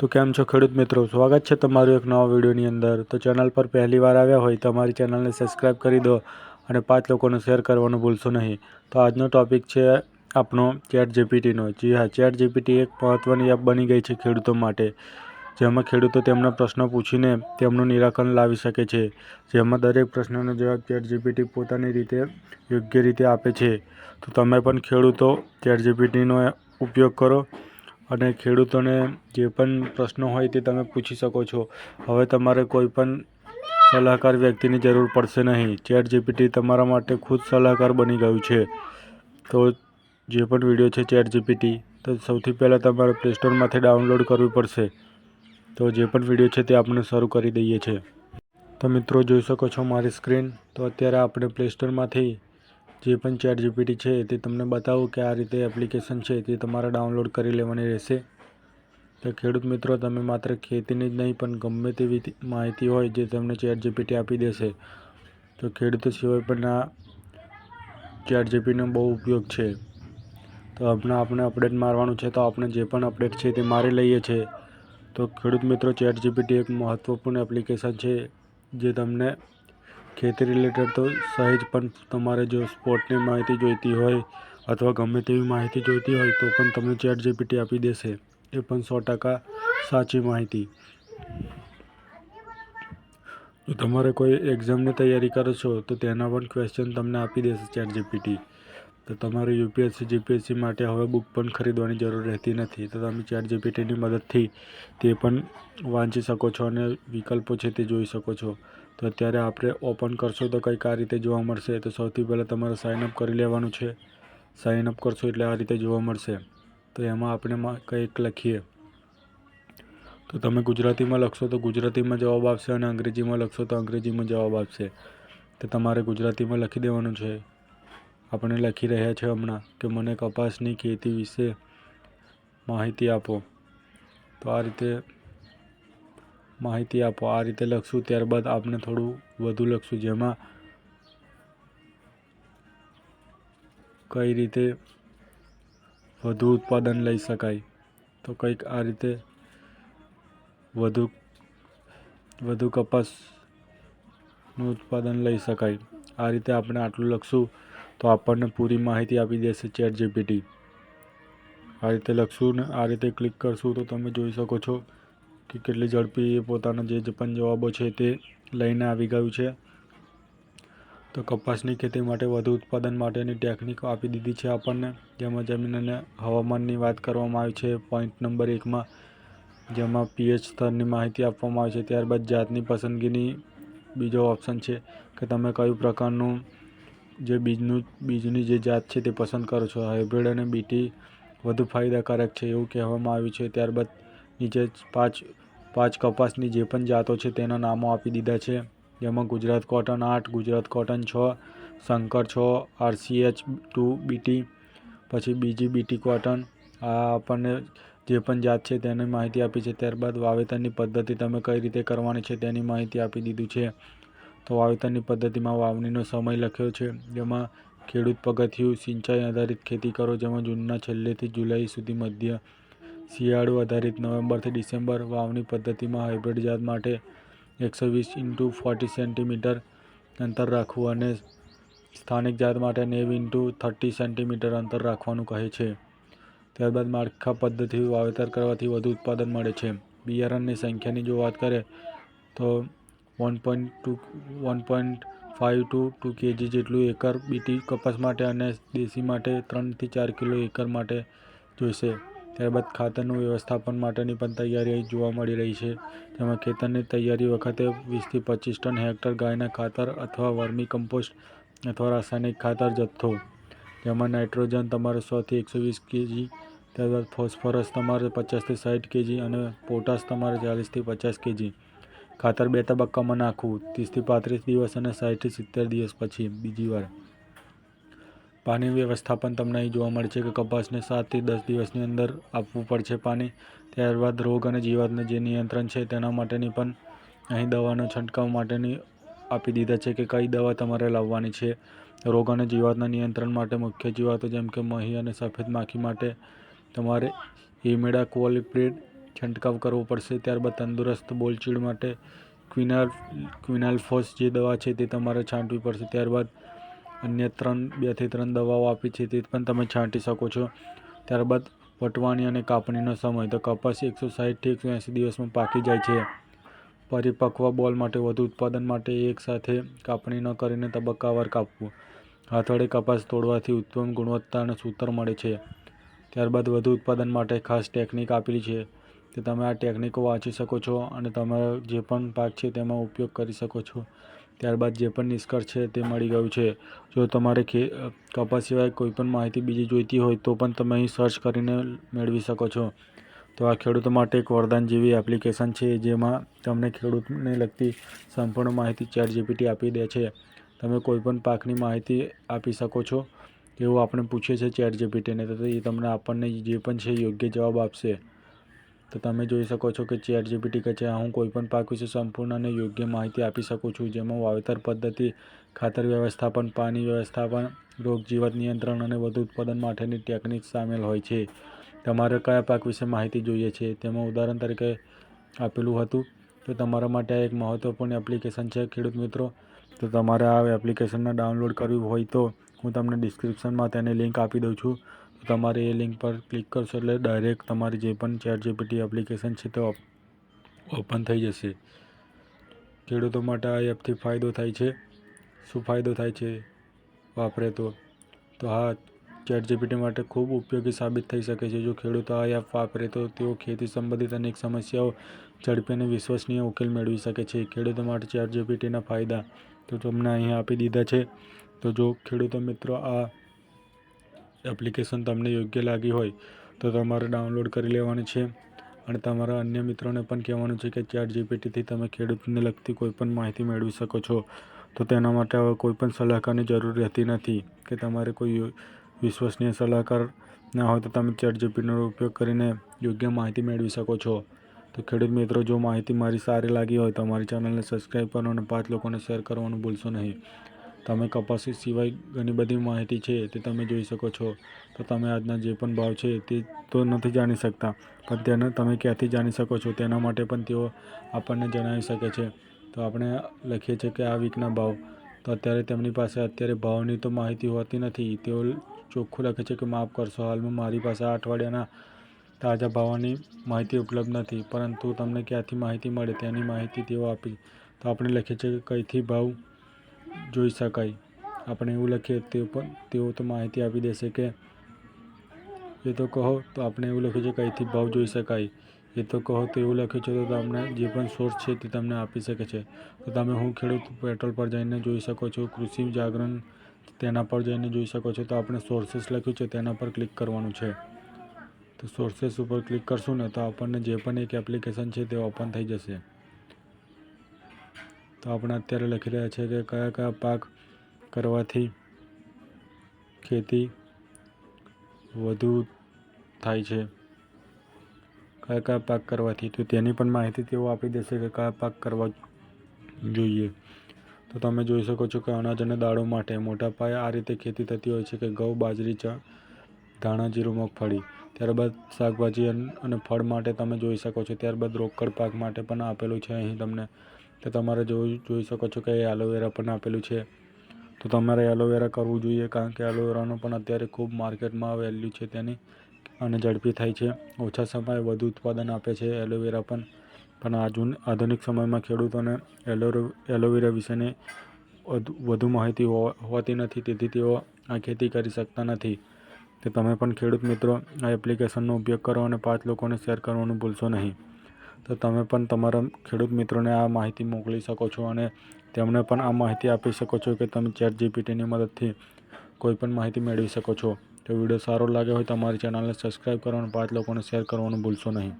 તો કેમ છો ખેડૂત મિત્રો? સ્વાગત છે તમારું એક નવા વિડીયોની અંદર. તો ચેનલ પર પહેલી વાર આવ્યા હોય તો અમારી ચેનલને સબસ્ક્રાઈબ કરી દો અને પાંચ લોકોને શેર કરવાનું ભૂલશો નહીં. તો આજનો ટોપિક છે આપણો ચેટ જીપીટીનો જી હા ચેટ જીપીટી એક મહત્ત્વની એપ બની ગઈ છે ખેડૂતો માટે. જેમાં ખેડૂતો તેમના પ્રશ્નો પૂછીને તેમનું નિરાકરણ લાવી શકે છે. જેમાં દરેક પ્રશ્નનો જવાબ ચેટ જીપીટી પોતાની રીતે યોગ્ય રીતે આપે છે. તો તમે પણ ખેડૂતો ચેટ જીપીટીનો ઉપયોગ કરો. અને ખેડૂતોને જે પણ પ્રશ્નો હોય તે તમે પૂછી શકો છો. હવે તમારે કોઈ પણ સલાહકાર વ્યક્તિની જરૂર પડશે નહીં. ચેટ જીપીટી તમારા માટે ખુદ સલાહકાર બની ગયું છે. તો જે પણ વીડિયો છે ચેટ જીપીટી તો સૌથી પહેલાં તમારે પ્લે સ્ટોરમાંથી ડાઉનલોડ કરવી પડશે. તો જે પણ વીડિયો છે તે આપણે શરૂ કરી દઈએ છીએ. તો મિત્રો, જોઈ શકો છો મારી સ્ક્રીન. તો અત્યારે આપણે પ્લે સ્ટોરમાંથી જે પણ ચેટ જીપીટી છે તે તમને બતાવું કે આ રીતે એપ્લિકેશન છે તે તમારે ડાઉનલોડ કરી લેવાની રહેશે. તો ખેડૂત મિત્રો, તમે માત્ર ખેતીની જ નહીં, પણ ગમે તેવી માહિતી હોય જે તમને ચેટ જીપીટી આપી દેશે, તો ખેડૂતો સિવાય પણ આ ચેટ જીપીનો બહુ ઉપયોગ છે. તો હમણાં આપણે અપડેટ મારવાનું છે, તો આપણે જે પણ અપડેટ છે તે મારી લઈએ છીએ તો ખેડૂત મિત્રો ચેટ જીપીટી એક મહત્ત્વપૂર્ણ એપ્લિકેશન છે જે તમને ખેતી રિલેટેડ તો સહેજ પણ તમારે જો સ્પોર્ટની માહિતી જોઈતી હોય અથવા ગમે તેવી માહિતી જોઈતી હોય તો પણ તમને ચેટ જીપીટી આપી દેશે. એ પણ સો ટકા સાચી માહિતી. જો તમારે કોઈ એક્ઝામની તૈયારી કરો છો તો તેના પણ ક્વેશ્ચન તમને આપી દેશે ચેટ જીપીટી તો તમારે યુપીએસસી, જીપીએસસી માટે હવે બુક પણ ખરીદવાની જરૂર રહેતી નથી. તો તમે ચેટ જીપીટીની મદદથી તે પણ વાંચી શકો છો અને વિકલ્પો છે તે જોઈ શકો છો. તો અત્યારે આપણે ઓપન કરશો તો કંઈક આ રીતે જોવા મળશે. તો સૌથી પહેલાં તમારે સાઇનઅપ કરી લેવાનું છે. સાઇનઅપ કરશો એટલે આ રીતે જોવા મળશે. તો એમાં આપણે કંઈક લખીએ. તો તમે ગુજરાતીમાં લખશો તો ગુજરાતીમાં જવાબ આપશે અને અંગ્રેજીમાં લખશો તો અંગ્રેજીમાં જવાબ આપશે. તો તમારે ગુજરાતીમાં લખી દેવાનું છે. આપણે લખી રહ્યા છે હમણાં કે મને કપાસની ખેતી વિશે માહિતી આપો. તો આ રીતે માહિતી આપો. આ રીતે લખશું ત્યારબાદ આપણે થોડું વધુ લખશું જેમાં કઈ રીતે વધુ ઉત્પાદન લઈ શકાય. તો કંઈક આ રીતે વધુ વધુ કપાસનું ઉત્પાદન લઈ શકાય. આ રીતે આપણે આટલું લખશું. તો આપણને પૂરી માહિતી આપી દેશે ચેટ જીપીટી આ રીતે લખશું ને આ રીતે ક્લિક કરશું તો તમે જોઈ શકો છો કે કેટલી ઝડપી એ પોતાના જે પણ જવાબો છે તે લઈને આવી ગયું છે. તો કપાસની ખેતી માટે વધુ ઉત્પાદન માટેની ટેકનિક આપી દીધી છે આપણને, જેમાં જમીન અને હવામાનની વાત કરવામાં આવી છે. પોઈન્ટ નંબર એકમાં જેમાં પીએચ સ્તરની માહિતી આપવામાં આવે છે. ત્યારબાદ જાતની પસંદગીની બીજો ઓપ્શન છે કે તમે કયું પ્રકારનું જે બીજનું, બીજની જે જાત છે તે પસંદ કરો છો. હાઇબ્રિડ અને બીટી વધુ ફાયદાકારક છે એવું કહેવામાં આવ્યું છે. ત્યારબાદ નીચે પાંચ પાંચ કપાસની જે પણ જાતો છે તેના નામો આપી દીધા છે. જેમાં ગુજરાત કોટન આઠ, ગુજરાત કોટન છ, શંકર છ આરસીએચ ટુ બીટી પછી બીજી બીટી કોટન. આ આપણને જે પણ જાત છે તેની માહિતી આપી છે. ત્યારબાદ વાવેતરની પદ્ધતિ તમે કઈ રીતે કરવાની છે તેની માહિતી આપી દીધું છે. તો વાવેતરની પદ્ધતિમાં વાવણીનો સમય લખ્યો છે. જેમાં ખેડૂત પગથિયું, સિંચાઈ આધારિત ખેતી કરો, જેમાં જૂનના છેલ્લેથી જુલાઈ સુધી મધ્ય શિયાળુ આધારિત નવેમ્બરથી ડિસેમ્બર વાવણી પદ્ધતિમાં હાઇબ્રિડ જાત માટે એકસો વીસ ઇન્ટુ ફોર્ટી સેન્ટીમીટર અંતર રાખવું અને સ્થાનિક જાત માટે નેવ ઇન્ટુ થર્ટી સેન્ટીમીટર અંતર રાખવાનું કહે છે. ત્યારબાદ માળખા પદ્ધતિ વાવેતર કરવાથી વધુ ઉત્પાદન મળે છે. બિયારણની સંખ્યાની જો વાત કરે તો one point two, one point five to two kg જેટલું એકર બીટી કપાસ માટે અને દેશી માટે ત્રણથી ચાર કિલો એકર માટે જોઈશે. ત્યારબાદ ખાતરનું વ્યવસ્થાપન માટેની પણ તૈયારી જોવા મળી રહી છે. તેમાં ખેતરની તૈયારી વખતે વીસથી પચીસ ટન હેક્ટર ગાયના ખાતર અથવા વર્મી કમ્પોસ્ટ અથવા રાસાયણિક ખાતર જથ્થો. જેમાં નાઇટ્રોજન તમારે સોથી એકસો વીસ કેજી, ત્યારબાદ ફોસ્ફરસ તમારે પચાસથી સાઠ કેજી અને પોટાશ તમારે ચાલીસથી પચાસ કેજી. ખાતર બે તબક્કામાં નાખવું, ત્રીસથી પાંત્રીસ દિવસ અને સાઠથી સિત્તેર દિવસ પછી, બીજી વાર. પાણી વ્યવસ્થાપન તમને અહીં જોવા મળશે કે કપાસને સાતથી દસ દિવસની અંદર આપવું પડશે પાણી. ત્યારબાદ રોગ અને જીવાતને જે નિયંત્રણ છે તેના માટેની પણ અહીં દવાનો છંટકાવ માટેની આપી દીધા છે કે કઈ દવા તમારે લાવવાની છે. રોગ અને જીવાતના નિયંત્રણ માટે મુખ્ય જીવાતો જેમ કે મહી અને સફેદ માખી માટે તમારે ઇમેડા કોલિપ્રિડ છંટકાવ કરવો પડશે. ત્યારબાદ તંદુરસ્ત બોલચીડ માટે ક્વિનાલ, ક્વિનાલ્ફોસ જે દવા છે તે તમારે છાંટવી પડશે. ત્યારબાદ અન્ય ત્રણ બેથી ત્રણ દવાઓ આપી છે તે પણ તમે છાંટી શકો છો. ત્યારબાદ વટવાની અને કાપણીનો સમય. તો કપાસ એકસો સાહીઠથી એકસો એંસી દિવસમાં પાકી જાય છે. પરિપક્વ બોલ માટે વધુ ઉત્પાદન માટે એક સાથે કાપણી ન કરીને તબક્કાવાર કાપવું. હાથવડે કપાસ તોડવાથી ઉત્તમ ગુણવત્તા અને સૂતર મળે છે. ત્યારબાદ વધુ ઉત્પાદન માટે ખાસ ટેકનિક આપેલી છે. કે તમે આ ટેકનિકો વાંચી શકો છો અને તમારો જે પણ પાક છે તેમાં ઉપયોગ કરી શકો છો. ત્યારબાદ જે પણ નિષ્કર્ષ છે તે મળી ગયું છે. જો તમારે ખે કપાસ સિવાય કોઈ પણ માહિતી બીજી જોઈતી હોય તો પણ તમે અહીં સર્ચ કરીને મેળવી શકો છો. તો આ ખેડૂતો માટે એક વરદાન જેવી એપ્લિકેશન છે જેમાં તમને ખેડૂતને લગતી સંપૂર્ણ માહિતી ચેટ જીપીટી આપી દે છે. તમે કોઈપણ પાકની માહિતી આપી શકો છો. એવું આપણે પૂછીએ છીએ ચેટ જીપીટીને તો એ તમને આપણને જે પણ છે યોગ્ય જવાબ આપશે. તો તમે જોઈ શકો છો કે ચેટ જીપીટી કહે છે હું કોઈપણ પાક વિશે સંપૂર્ણ અને યોગ્ય માહિતી આપી શકું છું, જેમાં વાવેતર પદ્ધતિ, ખાતર વ્યવસ્થાપન, પાણી વ્યવસ્થાપન, રોગ જીવત નિયંત્રણ અને વધુ ઉત્પાદન માટેની ટેકનિક સામેલ હોય છે. તમારે કયા પાક વિશે માહિતી જોઈએ છે? તેમાં ઉદાહરણ તરીકે આપેલું હતું તો તમારા માટે આ એક મહત્ત્વપૂર્ણ એપ્લિકેશન છે, ખેડૂત મિત્રો. તો તમારે આ એપ્લિકેશનને ડાઉનલોડ કરવી હોય તો હું તમને ડિસ્ક્રિપ્શનમાં તેની લિંક આપી દઉં છું. તમારે એ લિંક પર ક્લિક કરશો એટલે ડાયરેક્ટ તમારી જે પણ ચેટ જીપીટી એપ્લિકેશન છે તે ઓપન થઈ જશે. ખેડૂતો માટે આ એપથી ફાયદો થાય છે. શું ફાયદો થાય છે? વાપરે તો. તો હા ચેટ જીપીટી માટે ખૂબ ઉપયોગી સાબિત થઈ શકે છે. જો ખેડૂતો આ એપ વાપરે તો તેઓ ખેતી સંબંધિત અનેક સમસ્યાઓ ઝડપી અને વિશ્વસનીય ઉકેલ મેળવી શકે છે. ખેડૂતો માટે ચેટ જીપીટીના ફાયદા તો તમને અહીં આપી દીધા છે. તો જો ખેડૂતો મિત્રો આ એપ્લિકેશન તમને યોગ્ય લાગી હોય તો તમારે ડાઉનલોડ કરી લેવાની છે. અને તમારા અન્ય મિત્રોને પણ કહેવાનું છે કે ચેટ જીપીટીથી તમે ખેડૂતને લગતી કોઈપણ માહિતી મેળવી શકો છો. તો તેના માટે હવે કોઈપણ સલાહકારની જરૂર રહેતી નથી કે તમારે કોઈ વિશ્વસનીય સલાહકાર ના હોય તો તમે ચેટ જીપીટીનો ઉપયોગ કરીને યોગ્ય માહિતી મેળવી શકો છો. તો ખેડૂત મિત્રો, જો માહિતી મારી સારી લાગી હોય તો અમારી ચેનલને સબસ્ક્રાઈબ કરો અને પાંચ લોકોને શેર કરવાનું ભૂલશો નહીં. તમે કપાસી સિવાય ઘણી બધી માહિતી છે તે તમે જોઈ શકો છો. તો તમે આજના જે પણ ભાવ છે તે તો નથી જાણી શકતા. પણ તેને તમે ક્યાંથી જાણી શકો છો તેના માટે પણ તેઓ આપણને જણાવી શકે છે. તો આપણે લખીએ છીએ કે આ વીકના ભાવ. તો અત્યારે તેમની પાસે અત્યારે ભાવની તો માહિતી હોતી નથી. તેઓ ચોખ્ખું લખે છે કે માફ કરશો, હાલમાં મારી પાસે આ અઠવાડિયાના તાજા ભાવોની માહિતી ઉપલબ્ધ નથી. પરંતુ તમને ક્યાંથી માહિતી મળે તેની માહિતી તેઓ આપી. તો આપણે લખીએ છીએ કે કઈથી ભાવ જોઈ શકાય. આપણે એવું લખીએ તે પણ તેઓ તો માહિતી આપી દેશે કે એ તો કહો તો આપણે એવું લખ્યું છે કે અહીંથી ભાવ જોઈ શકાય. એ તો કહો તો એવું લખ્યું છે તો તમને જે પણ સોર્સ છે તે તમને આપી શકે છે. તો તમે હું ખેડૂત પેટ્રોલ પર જઈને જોઈ શકો છો, કૃષિ જાગરણ તેના પર જઈને જોઈ શકો છો, તો આપણે સોર્સેસ લખ્યું છે તેના પર ક્લિક કરવાનું છે. તો સોર્સેસ ઉપર ક્લિક કરશું ને તો આપણને જે પણ એક એપ્લિકેશન છે તે ઓપન થઈ જશે. તો આપણે અત્યારે લખી રહ્યા છે કે કયા કયા પાક કરવાથી ખેતી વધુ થાય છે. કયા કયા પાક કરવાથી? તો તેની પણ માહિતી તેઓ આપી દેશે કે કયા પાક કરવા જોઈએ. તો તમે જોઈ શકો છો કે અનાજ અને દાળો માટે મોટા પાયે આ રીતે ખેતી થતી હોય છે કે ઘઉં, બાજરી, ચા, ધાણા, જીરું, મગફળી. ત્યારબાદ શાકભાજી અને ફળ માટે તમે જોઈ શકો છો. ત્યારબાદ રોકડ પાક માટે પણ આપેલું છે. અહીં તમને તો તમારે જોઈ જોઈ શકો છો કે એલોવેરા પણ આપેલું છે. તો તમારે એલોવેરા કરવું જોઈએ કારણ કે એલોવેરાનું પણ અત્યારે ખૂબ માર્કેટમાં વેલ્યુ છે તેની અને ઝડપી થાય છે. ઓછા સમયે વધુ ઉત્પાદન આપે છે એલોવેરા પણ. પણ આજુ, આધુનિક સમયમાં ખેડૂતોને એલો એલોવેરા વિશેની વધુ માહિતી હોતી નથી, તેથી તેઓ આ ખેતી કરી શકતા નથી. તે તમે પણ ખેડૂત મિત્રો આ એપ્લિકેશનનો ઉપયોગ કરો અને પાંચ લોકોને શેર કરવાનું ભૂલશો નહીં. તો તમે પણ તમારા ખેડૂત મિત્રોને આ માહિતી મોકલી શકો છો અને તેમને પણ આ માહિતી આપી શકો છો કે તમે ચેટ જીપીટીની મદદથી કોઈ પણ માહિતી મેળવી શકો છો. તો વીડિયો સારો લાગ્યો હોય તો અમારી ચેનલને સબસ્ક્રાઈબ કરો અને પાંચ લોકોને શેર કરવાનું ભૂલશો નહીં.